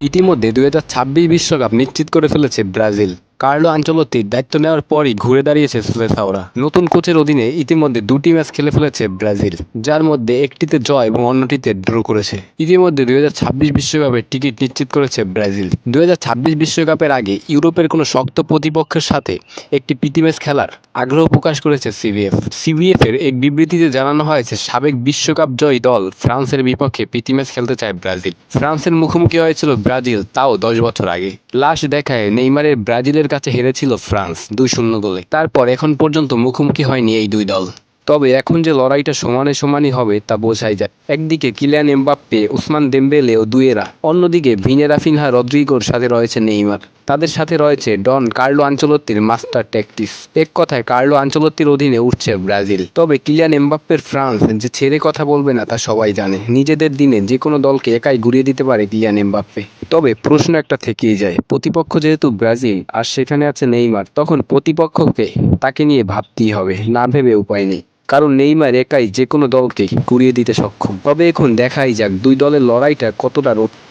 ইতিমধ্যে দুই বিশ্বকাপ নিশ্চিত করে ফেলেছে ব্রাজিল। কার্লো আঞ্চলতির দায়িত্ব নেওয়ার পরই ঘুরে দাঁড়িয়েছে সুলেসাওরা। নতুন কোচের অধীনে ইতিমধ্যে দুটি ম্যাচ খেলে ফেলেছে ব্রাজিল, যার মধ্যে একটিতে জয় এবং অন্যটিতে ড্র করেছে। ইতিমধ্যে দুই বিশ্বকাপের টিকিট নিশ্চিত করেছে ব্রাজিল। দুই বিশ্বকাপের আগে ইউরোপের কোনো শক্ত প্রতিপক্ষের সাথে একটি প্রীতি ম্যাচ খেলার আগ্রহ প্রকাশ করেছে সিবিএফ সিবিএফ এর এক বিবৃতিতে জানানো হয়েছে, সাবেক বিশ্বকাপ জয়ী দল ফ্রান্সের বিপক্ষে প্রীতি ম্যাচ খেলতে চায় ব্রাজিল। ফ্রান্সের মুখোমুখি হয়েছিল ব্রাজিল, তাও দশ বছর আগে। লাশ দেখায় নেইমারের ব্রাজিলের কাছে হেরেছিল ফ্রান্স, দুই শূন্য গোলে। তারপর এখন পর্যন্ত মুখোমুখি হয়নি এই দুই দল। তবে এখন যে লড়াইটা সমানে সমানই হবে তা বোঝাই যায়। একদিকে কিলিয়ান এমবাপ্পে, উসমান দেমবেলে ও দুয়েরা। অন্যদিকে ভিনেরা ফিনহা রদ্রিগোর সাথে রয়েছে নেইমার। তাদের সাথে রয়েছে ডন কার্লো আঞ্চলত্তির মাস্টার ট্যাকটিস। এক কথায় কার্লো আঞ্চলত্তির অধীনে উঠছে ব্রাজিল। তবে কিলিয়ান এমবাপ্পের ফ্রান্স যে ছেড়ে কথা বলবে না তা সবাই জানে। নিজেদের দিনে যে কোনো দলকে একাই ঘুরিয়ে দিতে পারে কিলিয়ান এমবাপ্পে। তবে প্রশ্ন একটা থেকেই যায়। প্রতিপক্ষ যেহেতু ব্রাজিল আর সেখানে আছে নেইমার, তখন প্রতিপক্ষকে তাকে নিয়ে ভাবতেই হবে, না ভেবে উপায় নেই। কারণ নেইমার একাই যে কোনো দলকে কুড়িয়ে দিতে সক্ষম। তবে এখন দেখাই যাক দুই দলের লড়াইটা কতটা রো-